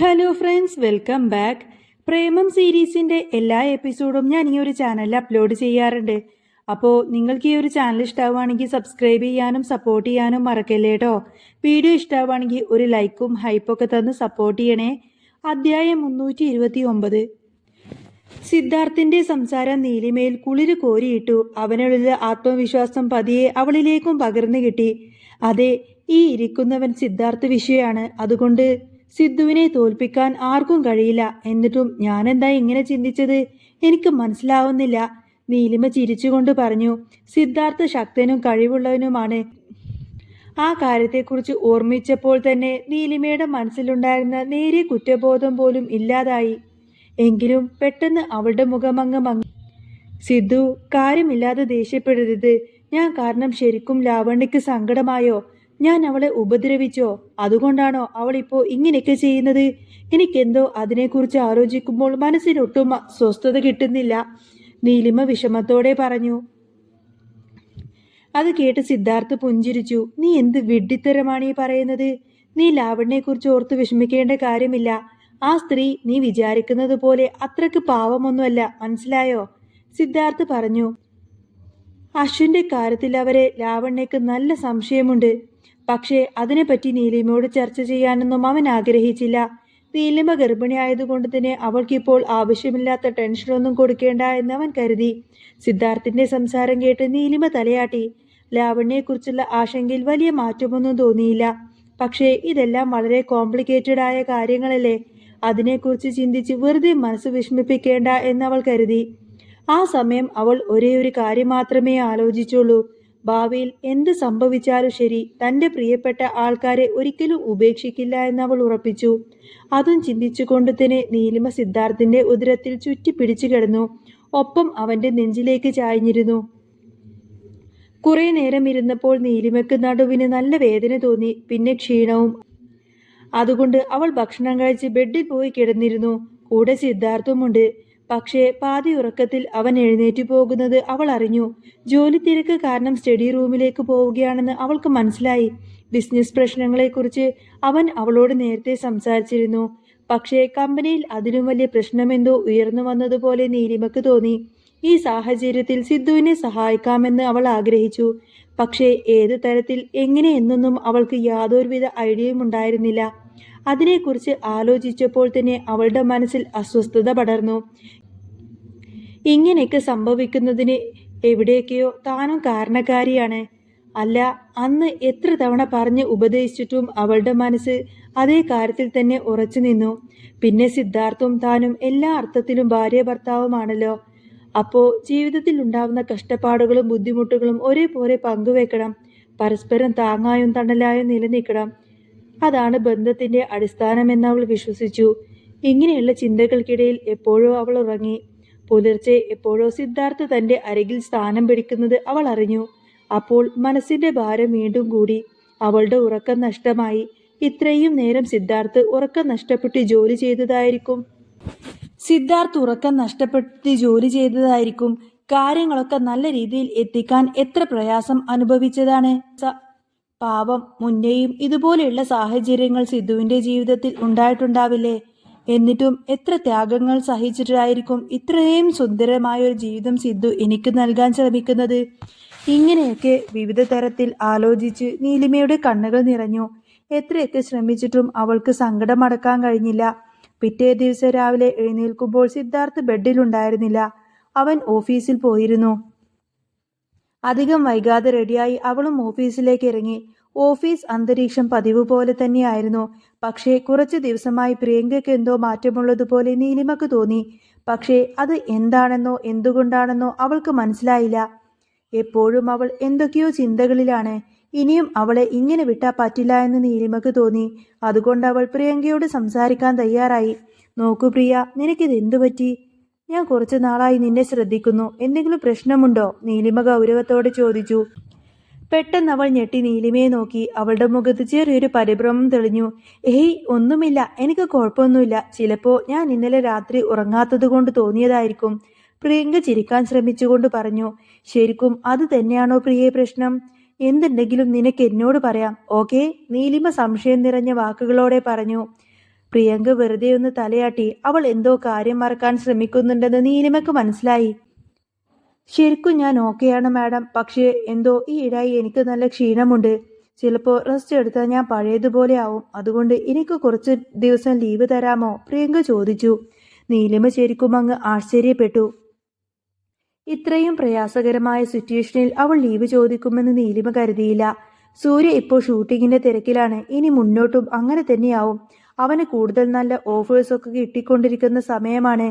Hello friends welcome back Premam സീരീസിന്റെ എല്ലാ എപ്പിസോഡും ഞാൻ ഈ ഒരു ചാനലിൽ അപ്ലോഡ് ചെയ്യാറുണ്ട്. അപ്പോൾ നിങ്ങൾക്ക് ഈ ഒരു ചാനൽ ഇഷ്ടമാവുകയാണെങ്കിൽ സബ്സ്ക്രൈബ് ചെയ്യാനും സപ്പോർട്ട് ചെയ്യാനും മറക്കല്ലേ കേട്ടോ വീഡിയോ ഇഷ്ടമാവുകയാണെങ്കിൽ ഒരു ലൈക്കും ഹൈപ്പൊക്കെ തന്ന് സപ്പോർട്ട് ചെയ്യണേ. അധ്യായം മുന്നൂറ്റി ഇരുപത്തി ഒമ്പത് സിദ്ധാർത്ഥിന്റെ സംസാരം നീലിമയിൽ കുളിര് കോരിയിട്ടു അവനുള്ളിൽ ആത്മവിശ്വാസം പതിയെ അവളിലേക്കും പകർന്നു കിട്ടി. അതെ ഈ ഇരിക്കുന്നവൻ സിദ്ധാർത്ഥ വിഷയമാണ്. അതുകൊണ്ട് സിദ്ധുവിനെ തോൽപ്പിക്കാൻ ആർക്കും കഴിയില്ല. എന്നിട്ടും എന്താ ഇങ്ങനെ ചിന്തിച്ചത്? എനിക്ക് മനസ്സിലാവുന്നില്ല. നീലിമ ചിരിച്ചുകൊണ്ട് പറഞ്ഞു സിദ്ധാർത്ഥ ശക്തനും കഴിവുള്ളവനുമാണ്. ആ കാര്യത്തെക്കുറിച്ച് ഓർമ്മിച്ചപ്പോൾ തന്നെ നീലിമയുടെ മനസ്സിലുണ്ടായിരുന്ന നേരിയ കുറ്റബോധം പോലും ഇല്ലാതായി. എങ്കിലും പെട്ടെന്ന് അവളുടെ മുഖമങ്ങ് മങ്ങി. സിദ്ധു കാര്യമില്ലാതെ ദേഷ്യപ്പെടരുത്. ഞാൻ കാരണം ശരിക്കും ലാവണ്യക്ക് സങ്കടമായോ? ഞാൻ അവളെ ഉപദ്രവിച്ചോ? അതുകൊണ്ടാണോ അവൾ ഇപ്പോൾ ഇങ്ങനെയൊക്കെ ചെയ്യുന്നത്? എനിക്കെന്തോ അതിനെക്കുറിച്ച് ആലോചിക്കുമ്പോൾ മനസ്സിനൊട്ടും സ്വസ്ഥത കിട്ടുന്നില്ല. നീലിമ വിഷമത്തോടെ പറഞ്ഞു. അത് കേട്ട് സിദ്ധാർത്ഥ് പുഞ്ചിരിച്ചു. നീ എന്ത് വിഡ്ഢിത്തരമാണ് ഈ പറയുന്നത്? നീ ലാവണ്യെക്കുറിച്ച് ഓർത്ത് വിഷമിക്കേണ്ട കാര്യമില്ല. ആ സ്ത്രീ നീ വിചാരിക്കുന്നത് പോലെ അത്രയ്ക്ക് പാവമൊന്നുമല്ല. മനസ്സിലായോ? സിദ്ധാർത്ഥ് പറഞ്ഞു. അശ്വിന്റെ കാര്യത്തിൽ അവരെ ലാവണ്യക്ക് നല്ല സംശയമുണ്ട്. പക്ഷേ അതിനെപ്പറ്റി നീലിമയോട് ചർച്ച ചെയ്യാനൊന്നും അവൻ ആഗ്രഹിച്ചില്ല. നീലിമ ഗർഭിണിയായതുകൊണ്ട് തന്നെ അവൾക്കിപ്പോൾ ആവശ്യമില്ലാത്ത ടെൻഷനൊന്നും കൊടുക്കേണ്ട എന്ന് അവൻ കരുതി. സിദ്ധാർത്ഥിന്റെ സംസാരം കേട്ട് നീലിമ തലയാട്ടി. ലാവണ്യെക്കുറിച്ചുള്ള ആശങ്കയിൽ വലിയ മാറ്റമൊന്നും തോന്നിയില്ല. പക്ഷേ ഇതെല്ലാം വളരെ കോംപ്ലിക്കേറ്റഡ് ആയ കാര്യങ്ങളല്ലേ. അതിനെക്കുറിച്ച് ചിന്തിച്ച് വെറുതെ മനസ്സ് വിഷമിപ്പിക്കേണ്ട എന്ന് അവൾ കരുതി. ആ സമയം അവൾ ഒരേ ഒരു കാര്യം മാത്രമേ ആലോചിച്ചുള്ളൂ. ഭാവിയിൽ എന്ത് സംഭവിച്ചാലും ശരി തന്റെ പ്രിയപ്പെട്ട ആൾക്കാരെ ഒരിക്കലും ഉപേക്ഷിക്കില്ല എന്ന് അവൾ ഉറപ്പിച്ചു. അതും ചിന്തിച്ചുകൊണ്ട് തന്നെ നീലിമ സിദ്ധാർത്ഥിന്റെ ഉദരത്തിൽ ചുറ്റി പിടിച്ചു കിടന്നു. ഒപ്പം അവന്റെ നെഞ്ചിലേക്ക് ചായഞ്ഞിരുന്നു കുറെ നേരം ഇരുന്നപ്പോൾ നീലിമയ്ക്ക് നടുവിന് നല്ല വേദന തോന്നി പിന്നെ ക്ഷീണവും. അതുകൊണ്ട് അവൾ ഭക്ഷണം കഴിച്ച് ബെഡിൽ പോയി കിടന്നിരുന്നു. കൂടെ സിദ്ധാർത്ഥവുമുണ്ട് പക്ഷേ പാതി ഉറക്കത്തിൽ അവൻ എഴുന്നേറ്റ് പോകുന്നത് അവൾ അറിഞ്ഞു. ജോലി തിരക്ക് കാരണം സ്റ്റഡി റൂമിലേക്ക് പോവുകയാണെന്ന് അവൾക്ക് മനസ്സിലായി. ബിസിനസ് പ്രശ്നങ്ങളെക്കുറിച്ച് അവൻ അവളോട് നേരത്തെ സംസാരിച്ചിരുന്നു. പക്ഷേ കമ്പനിയിൽ അതിലും വലിയ പ്രശ്നമെന്തോ ഉയർന്നു വന്നതുപോലെ നീലിമക്ക് തോന്നി. ഈ സാഹചര്യത്തിൽ സിദ്ധുവിനെ സഹായിക്കാമെന്ന് അവൾ ആഗ്രഹിച്ചു. പക്ഷേ ഏത് തരത്തിൽ എങ്ങനെ എന്നൊന്നും അവൾക്ക് യാതൊരുവിധ ഐഡിയയും ഉണ്ടായിരുന്നില്ല. അതിനെക്കുറിച്ച് ആലോചിച്ചപ്പോൾ തന്നെ അവളുടെ മനസ്സിൽ അസ്വസ്ഥത പടർന്നു. ഇങ്ങനെയൊക്കെ സംഭവിക്കുന്നതിന് എവിടെയൊക്കെയോ താനും കാരണക്കാരിയാണ്. അല്ല അന്ന് എത്ര തവണ പറഞ്ഞ് ഉപദേശിച്ചിട്ടും അവളുടെ മനസ്സ് അതേ കാര്യത്തിൽ തന്നെ ഉറച്ചു നിന്നു. പിന്നെ സിദ്ധാർത്ഥവും താനും എല്ലാ അർത്ഥത്തിലും ഭാര്യ ഭർത്താവുമാണല്ലോ അപ്പോൾ ജീവിതത്തിൽ ഉണ്ടാവുന്ന കഷ്ടപ്പാടുകളും ബുദ്ധിമുട്ടുകളും ഒരേപോലെ പങ്കുവെക്കണം. പരസ്പരം താങ്ങായും തണലായും നിലനിൽക്കണം. അതാണ് ബന്ധത്തിന്റെ അടിസ്ഥാനമെന്ന് അവൾ വിശ്വസിച്ചു. ഇങ്ങനെയുള്ള ചിന്തകൾക്കിടയിൽ എപ്പോഴോ അവൾ ഉറങ്ങി. പുലർച്ചെ എപ്പോഴോ സിദ്ധാർത്ഥ തന്റെ അരികിൽ സ്ഥാനം പിടിക്കുന്നത് അവൾ അറിഞ്ഞു. അപ്പോൾ മനസ്സിന്റെ ഭാരം വീണ്ടും കൂടി. അവളുടെ ഉറക്കം നഷ്ടമായി. ഇത്രയും നേരം സിദ്ധാർത്ഥ് ഉറക്കം നഷ്ടപ്പെട്ട് ജോലി ചെയ്തതായിരിക്കും. സിദ്ധാർത്ഥ് ഉറക്കം നഷ്ടപ്പെട്ട് ജോലി ചെയ്തതായിരിക്കും. കാര്യങ്ങളൊക്കെ നല്ല രീതിയിൽ എത്തിക്കാൻ എത്ര പ്രയാസം അനുഭവിച്ചതാണ്. പാവം മുന്നേയും ഇതുപോലെയുള്ള സാഹചര്യങ്ങൾ സിദ്ധുവിന്റെ ജീവിതത്തിൽ ഉണ്ടായിട്ടുണ്ടാവില്ലേ? എന്നിട്ടും എത്ര ത്യാഗങ്ങൾ സഹിച്ചിട്ടായിരിക്കും ഇത്രയും സുന്ദരമായ ഒരു ജീവിതം സിദ്ധു എനിക്ക് നൽകാൻ ശ്രമിക്കുന്നത്? ഇങ്ങനെയൊക്കെ വിവിധ തരത്തിൽ ആലോചിച്ച് നീലിമയുടെ കണ്ണുകൾ നിറഞ്ഞു. എത്രയൊക്കെ ശ്രമിച്ചിട്ടും അവൾക്ക് സങ്കടം അടക്കാൻ കഴിഞ്ഞില്ല. പിറ്റേ ദിവസം രാവിലെ എഴുന്നേൽക്കുമ്പോൾ സിദ്ധാർത്ഥ് ബെഡിൽ ഉണ്ടായിരുന്നില്ല. അവൻ ഓഫീസിൽ പോയിരുന്നു. അധികം വൈകാതെ റെഡിയായി അവളും ഓഫീസിലേക്ക് ഇറങ്ങി. ഓഫീസ് അന്തരീക്ഷം പതിവ് പോലെ തന്നെയായിരുന്നു. പക്ഷേ കുറച്ചു ദിവസമായി പ്രിയങ്കയ്ക്ക് എന്തോ മാറ്റമുള്ളതുപോലെ നീലിമക്ക് തോന്നി. പക്ഷേ അത് എന്താണെന്നോ എന്തുകൊണ്ടാണെന്നോ അവൾക്ക് മനസ്സിലായില്ല. എപ്പോഴും അവൾ എന്തൊക്കെയോ ചിന്തകളിലാണ്. ഇനിയും അവളെ ഇങ്ങനെ വിട്ടാ പറ്റില്ല എന്ന് നീലിമക്ക് തോന്നി. അതുകൊണ്ട് അവൾ പ്രിയങ്കയോട് സംസാരിക്കാൻ തയ്യാറായി. നോക്കൂ പ്രിയ നിനക്കിത് എന്തു പറ്റി? ഞാൻ കുറച്ചു നാളായി നിന്നെ ശ്രദ്ധിക്കുന്നു. എന്തെങ്കിലും പ്രശ്നമുണ്ടോ? നീലിമ ഗൗരവത്തോടെ ചോദിച്ചു. പെട്ടെന്ന് അവൾ ഞെട്ടി നീലിമയെ നോക്കി. അവളുടെ മുഖത്ത് ചെറിയൊരു പരിഭ്രമം തെളിഞ്ഞു. ഏയ് ഒന്നുമില്ല. എനിക്ക് കുഴപ്പമൊന്നുമില്ല. ചിലപ്പോ ഞാൻ ഇന്നലെ രാത്രി ഉറങ്ങാത്തത് കൊണ്ട് തോന്നിയതായിരിക്കും. പ്രിയങ്ക ചിരിക്കാൻ ശ്രമിച്ചുകൊണ്ട് പറഞ്ഞു. ശരിക്കും അത് തന്നെയാണോ പ്രിയേ പ്രശ്നം? എന്തുണ്ടെങ്കിലും നിനക്ക് എന്നോട് പറയാം. ഓക്കെ? നീലിമ സംശയം നിറഞ്ഞ വാക്കുകളോടെ പറഞ്ഞു. പ്രിയങ്ക വെറുതെ ഒന്ന് തലയാട്ടി. അവൾ എന്തോ കാര്യം മറക്കാൻ ശ്രമിക്കുന്നുണ്ടെന്ന് നീലിമക്ക് മനസ്സിലായി. ശരിക്കും ഞാൻ ഓക്കെയാണ് മാഡം പക്ഷേ എന്തോ ഈ ഇടായി എനിക്ക് നല്ല ക്ഷീണമുണ്ട്. ചിലപ്പോൾ റെസ്റ്റ് എടുത്താൽ ഞാൻ പഴയതുപോലെ ആവും. അതുകൊണ്ട് എനിക്ക് കുറച്ച് ദിവസം ലീവ് തരാമോ? പ്രിയങ്ക ചോദിച്ചു. നീലിമ ശരിക്കും അങ്ങ് ആശ്ചര്യപ്പെട്ടു. ഇത്രയും പ്രയാസകരമായ സിറ്റുവേഷനിൽ അവൾ ലീവ് ചോദിക്കുമെന്ന് നീലിമ കരുതിയില്ല. സൂര്യ ഇപ്പോൾ ഷൂട്ടിങ്ങിന്റെ തിരക്കിലാണ്. ഇനി മുന്നോട്ടും അങ്ങനെ തന്നെയാവും. അവന് കൂടുതൽ നല്ല ഓഫേഴ്സൊക്കെ കിട്ടിക്കൊണ്ടിരിക്കുന്ന സമയമാണ്.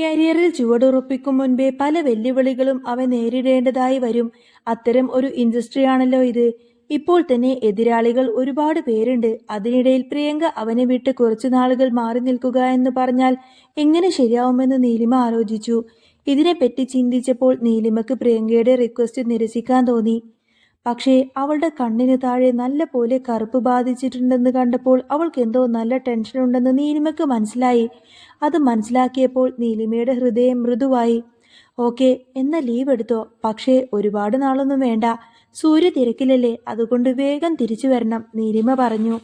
കരിയറിൽ ചുവടുറപ്പിക്കും മുൻപേ പല വെല്ലുവിളികളും അവ നേരിടേണ്ടതായി വരും. അത്തരം ഒരു ഇൻഡസ്ട്രിയാണല്ലോ ഇത്. ഇപ്പോൾ തന്നെ എതിരാളികൾ ഒരുപാട് പേരുണ്ട്. അതിനിടയിൽ പ്രിയങ്ക അവനെ വിട്ട് കുറച്ചു നാളുകൾ മാറി നിൽക്കുക എന്ന് പറഞ്ഞാൽ എങ്ങനെ ശരിയാവുമെന്ന് നീലിമ ആലോചിച്ചു. ഇതിനെപ്പറ്റി ചിന്തിച്ചപ്പോൾ നീലിമക്ക് പ്രിയങ്കയുടെ റിക്വസ്റ്റ് നിരസിക്കാൻ തോന്നി. പക്ഷേ അവളുടെ കണ്ണിന് താഴെ നല്ല പോലെ കറുപ്പ് ബാധിച്ചിട്ടുണ്ടെന്ന് കണ്ടപ്പോൾ അവൾക്ക് എന്തോ നല്ല ടെൻഷൻ ഉണ്ടെന്ന് നീലിമയ്ക്ക് മനസ്സിലായി. അത് മനസ്സിലാക്കിയപ്പോൾ നീലിമയുടെ ഹൃദയം മൃദുവായി. ഓക്കെ എന്ന ലീവ് എടുത്തോ. പക്ഷേ ഒരുപാട് നാളൊന്നും വേണ്ട. സൂര്യ തിരക്കിലല്ലേ അതുകൊണ്ട് വേഗം തിരിച്ചു വരണം നീലിമ പറഞ്ഞു.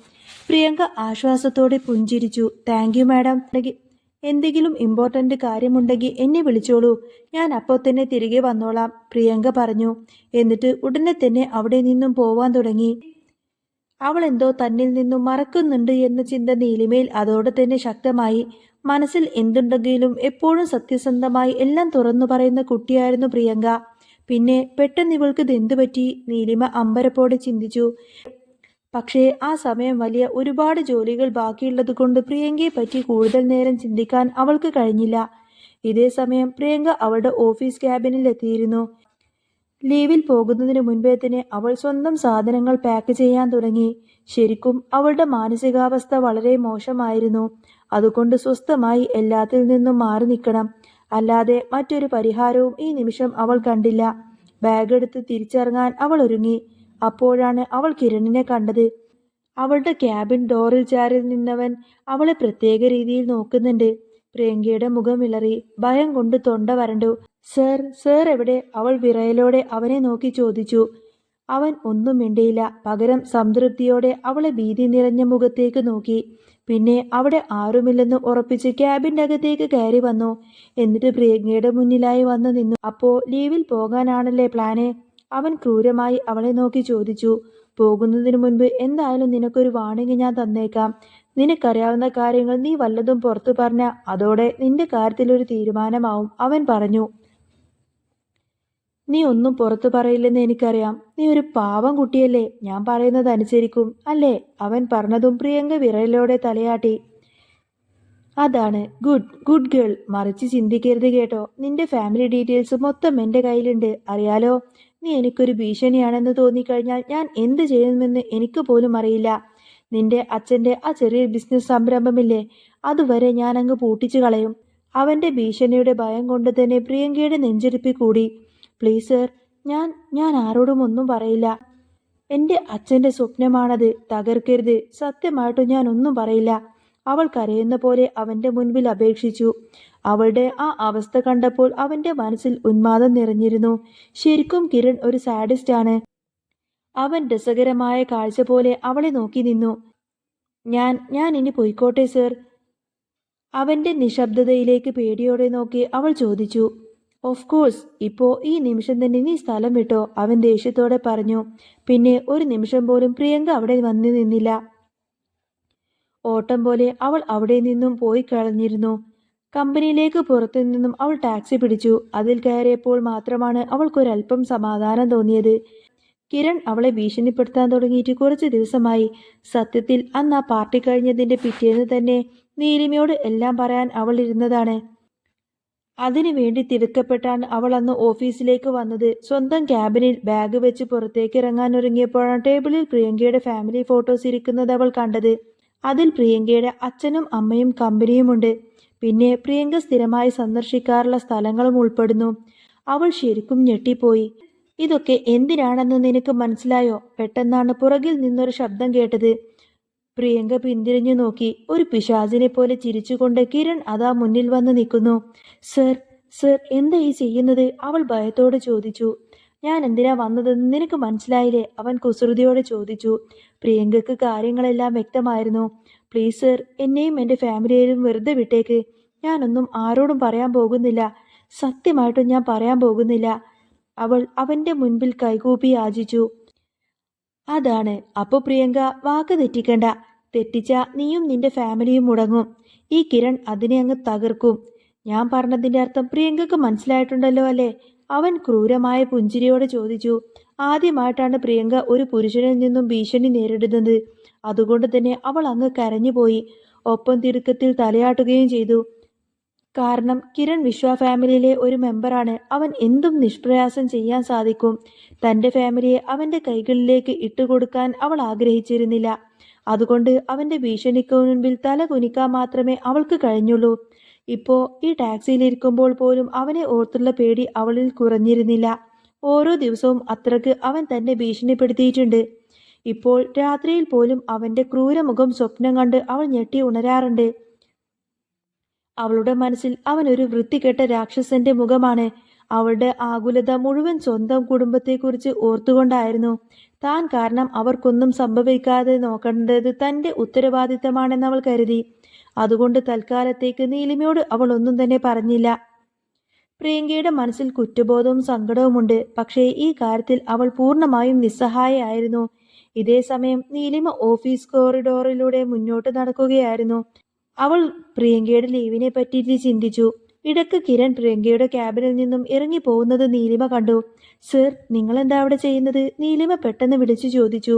പ്രിയങ്ക ആശ്വാസത്തോടെ പുഞ്ചിരിച്ചു. താങ്ക് യു മാഡം എന്തെങ്കിലും ഇമ്പോർട്ടന്റ് കാര്യമുണ്ടെങ്കിൽ എന്നെ വിളിച്ചോളൂ. ഞാൻ അപ്പോൾ തന്നെ തിരികെ വന്നോളാം പ്രിയങ്ക പറഞ്ഞു. എന്നിട്ട് ഉടനെ തന്നെ അവിടെ നിന്നും പോവാൻ തുടങ്ങി. അവൾ എന്തോ തന്നിൽ നിന്നും മറക്കുന്നുണ്ട് എന്ന ചിന്ത നീലിമയിൽ അതോടെ തന്നെ ശക്തമായി. മനസ്സിൽ എന്തുണ്ടെങ്കിലും എപ്പോഴും സത്യസന്ധമായി എല്ലാം തുറന്നു പറയുന്ന കുട്ടിയായിരുന്നു പ്രിയങ്ക. പിന്നെ പെട്ടെന്ന് ഇവൾക്ക് ഇതെന്തു പറ്റി നീലിമ അമ്പരപ്പോടെ ചിന്തിച്ചു. പക്ഷേ ആ സമയം വലിയ ഒരുപാട് ജോലികൾ ബാക്കിയുള്ളത് കൊണ്ട് പ്രിയങ്കയെ പറ്റി കൂടുതൽ നേരം ചിന്തിക്കാൻ അവൾക്ക് കഴിഞ്ഞില്ല. ഇതേ സമയം പ്രിയങ്ക അവളുടെ ഓഫീസ് ക്യാബിനിൽ എത്തിയിരുന്നു. ലീവിൽ പോകുന്നതിന് മുൻപേ തന്നെ അവൾ സ്വന്തം സാധനങ്ങൾ പാക്ക് ചെയ്യാൻ തുടങ്ങി. ശരിക്കും അവളുടെ മാനസികാവസ്ഥ വളരെ മോശമായിരുന്നു. അതുകൊണ്ട് സ്വസ്ഥമായി എല്ലാത്തിൽ നിന്നും മാറി നിൽക്കണം. അല്ലാതെ മറ്റൊരു പരിഹാരവും ഈ നിമിഷം അവൾ കണ്ടില്ല. ബാഗ് എടുത്ത് തിരിച്ചിറങ്ങാൻ അവൾ ഒരുങ്ങി. അപ്പോഴാണ് അവൾ കിരണിനെ കണ്ടത്. അവളുടെ ക്യാബിൻ ഡോറിൽ ചാരി നിന്നവൻ അവളെ പ്രത്യേക രീതിയിൽ നോക്കുന്നുണ്ട്. പ്രിയങ്കയുടെ മുഖം വിളറി. ഭയം കൊണ്ട് തൊണ്ട വരണ്ടു. സർ സർ എവിടെ? അവൾ വിറയലോടെ അവനെ നോക്കി ചോദിച്ചു. അവൻ ഒന്നും മിണ്ടിയില്ല. പകരം സംതൃപ്തിയോടെ അവളെ ഭീതി നിറഞ്ഞ മുഖത്തേക്ക് നോക്കി. പിന്നെ അവിടെ ആരുമില്ലെന്ന് ഉറപ്പിച്ച് ക്യാബിന്റെ അകത്തേക്ക് കയറി വന്നു. എന്നിട്ട് പ്രിയങ്കയുടെ മുന്നിലായി വന്നു നിന്നു. അപ്പോ ലീവിൽ പോകാനാണല്ലേ പ്ലാന്? അവൻ ക്രൂരമായി അവളെ നോക്കി ചോദിച്ചു പോകുന്നതിനു മുൻപ് എന്തായാലും നിനക്കൊരു വാണിംഗ് ഞാൻ തന്നേക്കാം. നിനക്കറിയാവുന്ന കാര്യങ്ങൾ നീ വല്ലതും പുറത്തു പറഞ്ഞ അതോടെ നിന്റെ കാര്യത്തിലൊരു തീരുമാനമാവും അവൻ പറഞ്ഞു. നീ ഒന്നും പുറത്തു പറയില്ലെന്ന് എനിക്കറിയാം. നീ ഒരു പാവം കുട്ടിയല്ലേ. ഞാൻ പറയുന്നത് അനുസരിക്കും അല്ലേ? അവൻ പറഞ്ഞതും പ്രിയങ്ക വിരലിലൂടെ തലയാട്ടി. അതാണ്. ഗുഡ്. Good girl. മറിച്ച് ചിന്തിക്കരുത് കേട്ടോ. നിന്റെ ഫാമിലി ഡീറ്റെയിൽസ് മൊത്തം എന്റെ കയ്യിലുണ്ട്. അറിയാലോ നീ എനിക്കൊരു ഭീഷണിയാണെന്ന് തോന്നിക്കഴിഞ്ഞാൽ ഞാൻ എന്ത് ചെയ്യുമെന്ന് എനിക്ക് പോലും അറിയില്ല. നിന്റെ അച്ഛന്റെ ആ ചെറിയ ബിസിനസ് സംരംഭമില്ലേ? അതുവരെ ഞാൻ അങ്ങ് പൂട്ടിച്ചു കളയും. അവന്റെ ഭീഷണിയുടെ ഭയം കൊണ്ട് തന്നെ പ്രിയങ്കയുടെ നെഞ്ചിരിപ്പി കൂടി. പ്ലീസ് സർ ഞാൻ ഞാൻ ആരോടും ഒന്നും പറയില്ല. എന്റെ അച്ഛന്റെ സ്വപ്നമാണത് തകർക്കരുത്. സത്യമായിട്ടും ഞാൻ ഒന്നും പറയില്ല. അവൾ കരയുന്ന പോലെ അവന്റെ മുൻപിൽ അപേക്ഷിച്ചു. അവളുടെ ആ അവസ്ഥ കണ്ടപ്പോൾ അവന്റെ മനസ്സിൽ ഉന്മാദം നിറഞ്ഞിരുന്നു. ശരിക്കും കിരൺ ഒരു സാഡിസ്റ്റ് ആണ്. അവൻ രസകരമായ കാഴ്ച പോലെ അവളെ നോക്കി നിന്നു. ഞാൻ ഞാൻ ഇനി പോയിക്കോട്ടെ സർ. അവന്റെ നിശബ്ദതയിലേക്ക് പേടിയോടെ നോക്കി അവൾ ചോദിച്ചു. ഓഫ് കോഴ്സ് ഇപ്പോ ഈ നിമിഷം തന്നെ നീ സ്ഥലം വിട്ടോ? അവൻ ദേഷ്യത്തോടെ പറഞ്ഞു. പിന്നെ ഒരു നിമിഷം പോലും പ്രിയങ്ക അവിടെ വന്നു നിന്നില്ല. ഓട്ടം പോലെ അവൾ അവിടെ നിന്നും പോയി കളഞ്ഞിരുന്നു. കമ്പനിയിലേക്ക് പുറത്തു നിന്നും അവൾ ടാക്സി പിടിച്ചു. അതിൽ കയറിയപ്പോൾ മാത്രമാണ് അവൾക്കൊരൽപ്പം സമാധാനം തോന്നിയത്. കിരൺ അവളെ ഭീഷണിപ്പെടുത്താൻ തുടങ്ങിയിട്ട് കുറച്ച് ദിവസമായി. സത്യത്തിൽ അന്ന് ആ പാർട്ടി കഴിഞ്ഞതിന്റെ പിറ്റേന്ന് തന്നെ നീലിമയോട് എല്ലാം പറയാൻ അവൾ ഇരുന്നതാണ്. അതിനു വേണ്ടി തിടുക്കപ്പെട്ടാണ് അവൾ അന്ന് ഓഫീസിലേക്ക് വന്നത്. സ്വന്തം ക്യാബിനിൽ ബാഗ് വെച്ച് പുറത്തേക്ക് ഇറങ്ങാൻ ഒരുങ്ങിയപ്പോഴാണ് ടേബിളിൽ പ്രിയങ്കയുടെ ഫാമിലി ഫോട്ടോസ് ഇരിക്കുന്നത് അവൾ കണ്ടത്. അതിൽ പ്രിയങ്കയുടെ അച്ഛനും അമ്മയും കമ്പനിയുമുണ്ട്. പിന്നെ പ്രിയങ്ക സ്ഥിരമായി സന്ദർശിക്കാറുള്ള സ്ഥലങ്ങളും ഉൾപ്പെടുന്നു. അവൾ ശരിക്കും ഞെട്ടിപ്പോയി. ഇതൊക്കെ എന്തിനാണെന്ന് നിനക്ക് മനസ്സിലായോ? പെട്ടെന്നാണ് പുറകിൽ നിന്നൊരു ശബ്ദം കേട്ടത്. പ്രിയങ്ക പിന്തിരിഞ്ഞു നോക്കി. ഒരു പിശാചിനെ പോലെ ചിരിച്ചുകൊണ്ട് കിരൺ അതാ മുന്നിൽ വന്ന് നിൽക്കുന്നു. സർ സർ എന്താ ഈ ചെയ്യുന്നത്? അവൾ ഭയത്തോടെ ചോദിച്ചു. ഞാൻ എന്തിനാ വന്നതെന്ന് നിനക്ക് മനസ്സിലായില്ലേ? അവൻ കുസൃതിയോടെ ചോദിച്ചു. പ്രിയങ്കയ്ക്ക് കാര്യങ്ങളെല്ലാം വ്യക്തമായിരുന്നു. പ്ലീസ് സർ എന്നെയും എന്റെ ഫാമിലിയെയും വെറുതെ വിട്ടേക്ക്. ഞാനൊന്നും ആരോടും പറയാൻ പോകുന്നില്ല. സത്യമായിട്ടും ഞാൻ പറയാൻ പോകുന്നില്ല. അവൾ അവന്റെ മുൻപിൽ കൈകൂപ്പി യാചിച്ചു. അതാണ്. അപ്പോൾ പ്രിയങ്ക വാക്ക് തെറ്റിക്കണ്ട. തെറ്റിച്ച നീയും നിന്റെ ഫാമിലിയും മുടങ്ങും. ഈ കിരൺ അതിനെ അങ്ങ് തകർക്കും. ഞാൻ പറഞ്ഞതിന്റെ അർത്ഥം പ്രിയങ്കക്ക് മനസ്സിലായിട്ടുണ്ടല്ലോ അല്ലേ? അവൻ ക്രൂരമായ പുഞ്ചിരിയോടെ ചോദിച്ചു ആദ്യമായിട്ടാണ് പ്രിയങ്ക ഒരു പുരുഷനിൽ നിന്നും ഭീഷണി നേരിടുന്നത്. അതുകൊണ്ട് തന്നെ അവൾ അങ്ങ് കരഞ്ഞുപോയി ഒപ്പം തിടുക്കത്തിൽ തലയാട്ടുകയും ചെയ്തു. കാരണം കിരൺ വിശ്വ ഫാമിലിയിലെ ഒരു മെമ്പറാണ്. അവൻ എന്തും നിഷ്പ്രയാസം ചെയ്യാൻ സാധിക്കും. തന്റെ ഫാമിലിയെ അവന്റെ കൈകളിലേക്ക് ഇട്ടുകൊടുക്കാൻ അവൾ ആഗ്രഹിച്ചിരുന്നില്ല. അതുകൊണ്ട് അവന്റെ ഭീഷണിക്ക് മുൻപിൽ തല കുനിക്കാൻ മാത്രമേ അവൾക്ക് കഴിഞ്ഞുള്ളൂ. ഇപ്പോൾ ഈ ടാക്സിയിലിരിക്കുമ്പോൾ പോലും അവനെ ഓർത്തുള്ള പേടി അവളിൽ കുറഞ്ഞിരുന്നില്ല. ഓരോ ദിവസവും അത്രയ്ക്ക് അവൻ തന്നെ ഭീഷണിപ്പെടുത്തിയിട്ടുണ്ട്. ഇപ്പോൾ രാത്രിയിൽ പോലും അവന്റെ ക്രൂരമുഖം സ്വപ്നം കണ്ട് അവൾ ഞെട്ടി ഉണരാറുണ്ട്. അവളുടെ മനസ്സിൽ അവൻ ഒരു വൃത്തികെട്ട രാക്ഷസന്റെ മുഖമാണ്. അവളുടെ ആകുലത മുഴുവൻ സ്വന്തം കുടുംബത്തെക്കുറിച്ച് ഓർത്തുകൊണ്ടായിരുന്നു. താൻ കാരണം അവർക്കൊന്നും സംഭവിക്കാതെ നോക്കേണ്ടത് തന്റെ ഉത്തരവാദിത്തമാണെന്ന് അവൾ കരുതി. അതുകൊണ്ട് തൽക്കാലത്തേക്ക് നീലിമയോട് അവൾ ഒന്നും തന്നെ പറഞ്ഞില്ല. പ്രിയങ്കയുടെ മനസ്സിൽ കുറ്റബോധവും സങ്കടവുമുണ്ട്. പക്ഷേ ഈ കാര്യത്തിൽ അവൾ പൂർണമായും നിസ്സഹായയായിരുന്നു. ഇതേ സമയം നീലിമ ഓഫീസ് കോറിഡോറിലൂടെ മുന്നോട്ട് നടക്കുകയായിരുന്നു. അവൾ പ്രിയങ്കയുടെ ലീവിനെ പറ്റിയിട്ട് ചിന്തിച്ചു. ഇടയ്ക്ക് കിരൺ പ്രിയങ്കയുടെ ക്യാബിനിൽ നിന്നും ഇറങ്ങി പോകുന്നത് നീലിമ കണ്ടു. സർ നിങ്ങൾ എന്താ അവിടെ ചെയ്യുന്നത്? നീലിമ പെട്ടെന്ന് വിളിച്ചു ചോദിച്ചു.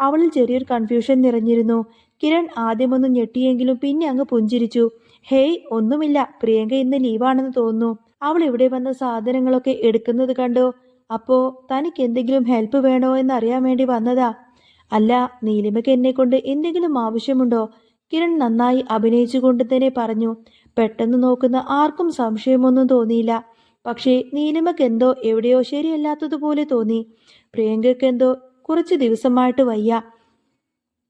അവളിൽ ചെറിയൊരു കൺഫ്യൂഷൻ നിറഞ്ഞിരുന്നു. കിരൺ ആദ്യമൊന്ന് ഞെട്ടിയെങ്കിലും പിന്നെ അങ്ങ് പുഞ്ചിരിച്ചു. ഹേയ് ഒന്നുമില്ല. പ്രിയങ്ക ഇന്ന് ലീവാണെന്ന് തോന്നുന്നു. അവൾ ഇവിടെ വന്ന സാധനങ്ങളൊക്കെ എടുക്കുന്നത് കണ്ടോ? അപ്പോ തനിക്ക് എന്തെങ്കിലും ഹെൽപ്പ് വേണോ എന്ന് അറിയാൻ വേണ്ടി വന്നതാ. അല്ല നീലിമയ്ക്ക് എന്നെ കൊണ്ട് എന്തെങ്കിലും ആവശ്യമുണ്ടോ? കിരൺ നന്നായി അഭിനയിച്ചുകൊണ്ട് തന്നെ പറഞ്ഞു. പെട്ടെന്ന് നോക്കുന്ന ആർക്കും സംശയമൊന്നും തോന്നിയില്ല. പക്ഷേ നീലിമയ്ക്ക് എന്തോ എവിടെയോ ശരിയല്ലാത്തതുപോലെ തോന്നി. പ്രിയങ്കയ്ക്ക് എന്തോ കുറച്ച് ദിവസമായിട്ട് വയ്യ.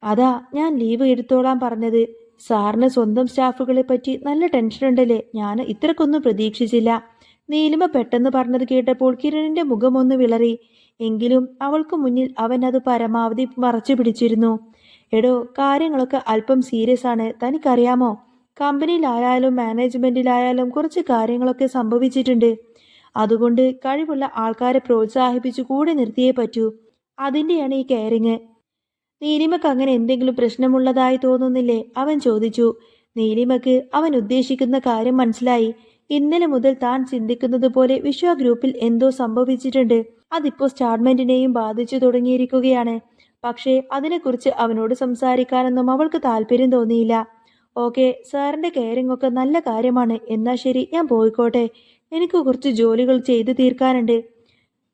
അതാ ഞാൻ ലീവ് എടുത്തോളാൻ പറഞ്ഞത്. സാറിന് സ്വന്തം സ്റ്റാഫുകളെ പറ്റി നല്ല ടെൻഷൻ ഉണ്ടല്ലേ? ഞാൻ ഇത്രക്കൊന്നും പ്രതീക്ഷിച്ചില്ല. നീലിമ പെട്ടെന്ന് പറഞ്ഞത് കേട്ടപ്പോൾ കിരണിന്റെ മുഖമൊന്ന് വിളറി. എങ്കിലും അവൾക്ക് മുന്നിൽ അവൻ അത് പരമാവധി മറച്ചു പിടിച്ചിരുന്നു. എടോ കാര്യങ്ങളൊക്കെ അല്പം സീരിയസ് ആണ്. തനിക്കറിയാമോ? കമ്പനിയിലായാലും മാനേജ്മെന്റിലായാലും കുറച്ച് കാര്യങ്ങളൊക്കെ സംഭവിച്ചിട്ടുണ്ട്. അതുകൊണ്ട് കഴിവുള്ള ആൾക്കാരെ പ്രോത്സാഹിപ്പിച്ചു കൂടെ നിർത്തിയേ പറ്റൂ. അതിന്റെയാണ് ഈ കെയറിങ് നീലിമക്ക് അങ്ങനെ എന്തെങ്കിലും പ്രശ്നമുള്ളതായി തോന്നുന്നില്ലേ? അവൻ ചോദിച്ചു. നീലിമക്ക് അവൻ ഉദ്ദേശിക്കുന്ന കാര്യം മനസ്സിലായി. ഇന്നലെ മുതൽ താൻ ചിന്തിക്കുന്നത് പോലെ വിശ്വ ഗ്രൂപ്പിൽ എന്തോ സംഭവിച്ചിട്ടുണ്ട്. അതിപ്പോ സ്റ്റാർമെന്റിനെയും ബാധിച്ചു തുടങ്ങിയിരിക്കുകയാണ്. പക്ഷേ അതിനെക്കുറിച്ച് അവനോട് സംസാരിക്കാനൊന്നും അവൾക്ക് താല്പര്യം തോന്നിയില്ല. ഓക്കെ സാറിന്റെ കെയറിംഗ് ഒക്കെ നല്ല കാര്യമാണ്. എന്നാ ശരി ഞാൻ പോയിക്കോട്ടെ. എനിക്ക് കുറച്ച് ജോലികൾ ചെയ്തു തീർക്കാനുണ്ട്.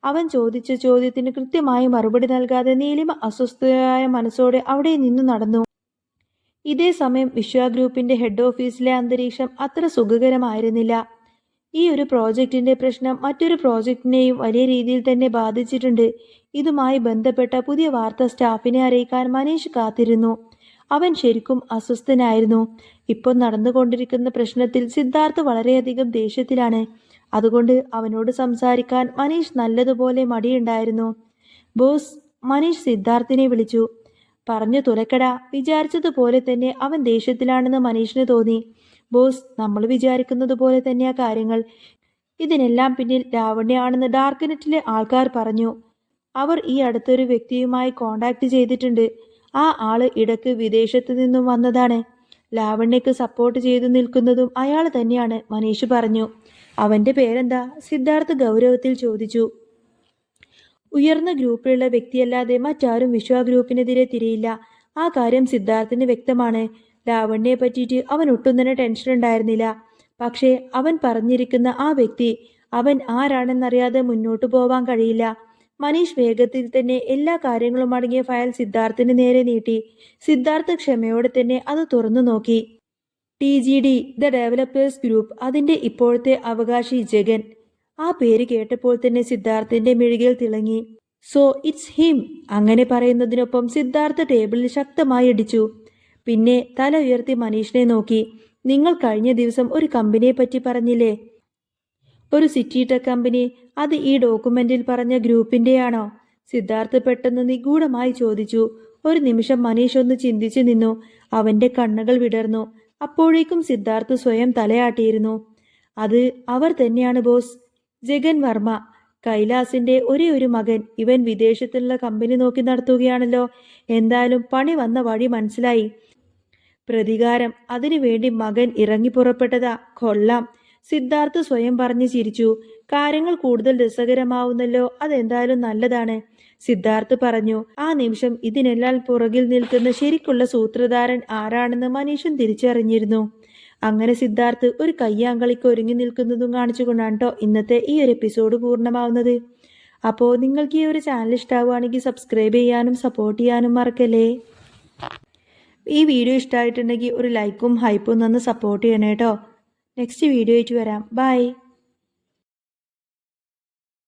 അവൻ ചോദിച്ച ചോദ്യത്തിന് കൃത്യമായി മറുപടി നൽകാതെ നീലിമ അസ്വസ്ഥയായ മനസ്സോടെ അവിടെ നിന്നു നടന്നു. ഇതേ സമയം വിശ്വ ഗ്രൂപ്പിന്റെ ഹെഡ് ഓഫീസിലെ അന്തരീക്ഷം അത്ര സുഖകരമായിരുന്നില്ല. ഈ ഒരു പ്രോജക്റ്റിന്റെ പ്രശ്നം മറ്റൊരു പ്രോജക്റ്റിനെയും വലിയ രീതിയിൽ തന്നെ ബാധിച്ചിട്ടുണ്ട്. ഇതുമായി ബന്ധപ്പെട്ട പുതിയ വാർത്ത സ്റ്റാഫിനെ അറിയിക്കാൻ മനീഷ് കാത്തിരുന്നു. അവൻ ശരിക്കും അസ്വസ്ഥനായിരുന്നു. ഇപ്പോൾ നടന്നുകൊണ്ടിരിക്കുന്ന പ്രശ്നത്തിൽ സിദ്ധാർത്ഥ് വളരെയധികം ദേഷ്യത്തിലാണ്. അതുകൊണ്ട് അവനോട് സംസാരിക്കാൻ മനീഷ് നല്ലതുപോലെ മടിയുണ്ടായിരുന്നു. ബോസ് മനീഷ് സിദ്ധാർത്ഥിനെ വിളിച്ചു. പറഞ്ഞു തുലക്കട വിചാരിച്ചതുപോലെ തന്നെ അവൻ ദേഷ്യത്തിലാണെന്ന് മനീഷിന് തോന്നി. ബോസ് നമ്മൾ വിചാരിക്കുന്നത് പോലെ തന്നെയാ കാര്യങ്ങൾ. ഇതിനെല്ലാം പിന്നിൽ ലാവണ്യാണെന്ന് ഡാർക്ക്നെറ്റിലെ ആൾക്കാർ പറഞ്ഞു. അവർ ഈ അടുത്തൊരു വ്യക്തിയുമായി കോണ്ടാക്ട് ചെയ്തിട്ടുണ്ട്. ആ ആൾ ഇടയ്ക്ക് വിദേശത്ത് നിന്നും വന്നതാണ്. ലാവണ്യക്ക് സപ്പോർട്ട് ചെയ്തു നിൽക്കുന്നതും അയാൾ തന്നെയാണ് മനീഷ് പറഞ്ഞു. അവന്റെ പേരെന്താ? സിദ്ധാർത്ഥ് ഗൗരവത്തിൽ ചോദിച്ചു. ഉയർന്ന ഗ്രൂപ്പിലുള്ള വ്യക്തിയല്ലാതെ മറ്റാരും വിശ്വ ഗ്രൂപ്പിനെതിരെ തിരിയില്ല. ആ കാര്യം സിദ്ധാർത്ഥിന് വ്യക്തമാണ്. ലാവണ്യെ പറ്റിയിട്ട് അവൻ ഒട്ടും തന്നെ ടെൻഷൻ ഉണ്ടായിരുന്നില്ല. പക്ഷേ അവൻ പറഞ്ഞിരിക്കുന്ന ആ വ്യക്തി അവൻ ആരാണെന്നറിയാതെ മുന്നോട്ടു പോവാൻ കഴിയില്ല. മനീഷ് വേഗത്തിൽ തന്നെ എല്ലാ കാര്യങ്ങളും അടങ്ങിയ ഫയൽ സിദ്ധാർത്ഥിന് നേരെ നീട്ടി. സിദ്ധാർത്ഥ് ക്ഷമയോടെ തന്നെ അത് തുറന്നു നോക്കി. T G D the developers group അതിന്റെ ഇപ്പോഴത്തെ അവകാശി ജഗൻ. ആ പേര് കേട്ടപ്പോൾ തന്നെ സിദ്ധാർത്ഥിന്റെ മെഴുകിൽ തിളങ്ങി. സോ ഇറ്റ്സ് ഹിം അങ്ങനെ പറയുന്നതിനൊപ്പം സിദ്ധാർത്ഥ ടേബിളിൽ ശക്തമായി ഇടിച്ചു. പിന്നെ തല ഉയർത്തി മനീഷിനെ നോക്കി. നിങ്ങൾ കഴിഞ്ഞ ദിവസം ഒരു കമ്പനിയെ പറ്റി പറഞ്ഞില്ലേ? ഒരു സിറ്റി ടെക് കമ്പനി. അത് ഈ ഡോക്യുമെന്റിൽ പറഞ്ഞ ഗ്രൂപ്പിന്റെയാണോ സിദ്ധാർത്ഥ് പെട്ടെന്ന് നിഗൂഢമായി ചോദിച്ചു. ഒരു നിമിഷം മനീഷ് ഒന്ന് ചിന്തിച്ചു നിന്നു. അവന്റെ കണ്ണുകൾ വിടർന്നു. അപ്പോഴേക്കും സിദ്ധാർത്ഥ് സ്വയം തലയാട്ടിയിരുന്നു. അത് അവർ തന്നെയാണ് ബോസ്. ജഗൻ വർമ്മ കൈലാസിന്റെ ഒരേ ഒരു മകൻ ഇവൻ വിദേശത്തുള്ള കമ്പനി നോക്കി നടത്തുകയാണല്ലോ. എന്തായാലും പണി വന്ന വഴി മനസ്സിലായി. പ്രതികാരം അതിനുവേണ്ടി മകൻ ഇറങ്ങി പുറപ്പെട്ടതാ. കൊള്ളാം. സിദ്ധാർത്ഥ് സ്വയം പറഞ്ഞു ചിരിച്ചു. കാര്യങ്ങൾ കൂടുതൽ രസകരമാവുന്നല്ലോ അതെന്തായാലും നല്ലതാണ്. സിദ്ധാർത്ഥ് പറഞ്ഞു ആ നിമിഷം ഇതിനെല്ലാം പുറകിൽ നിൽക്കുന്ന ശരിക്കുള്ള സൂത്രധാരൻ ആരാണെന്ന് മനീഷൻ തിരിച്ചറിഞ്ഞിരുന്നു. അങ്ങനെ സിദ്ധാർത്ഥ് ഒരു കയ്യാങ്കളിക്ക് ഒരുങ്ങി നിൽക്കുന്നതും കാണിച്ചുകൊണ്ടാണ് കേട്ടോ ഇന്നത്തെ ഈ ഒരു എപ്പിസോഡ് പൂർണമാവുന്നത്. അപ്പോൾ നിങ്ങൾക്ക് ഈ ഒരു ചാനൽ ഇഷ്ടമാവുകയാണെങ്കിൽ സബ്സ്ക്രൈബ് ചെയ്യാനും സപ്പോർട്ട് ചെയ്യാനും മറക്കല്ലേ? ഈ വീഡിയോ ഇഷ്ടമായിട്ടുണ്ടെങ്കിൽ ഒരു ലൈക്കും ഹൈപ്പും തന്ന് സപ്പോർട്ട് ചെയ്യണേ കേട്ടോ നെക്സ്റ്റ് വീഡിയോ ആയിട്ട് വരാം. ബൈ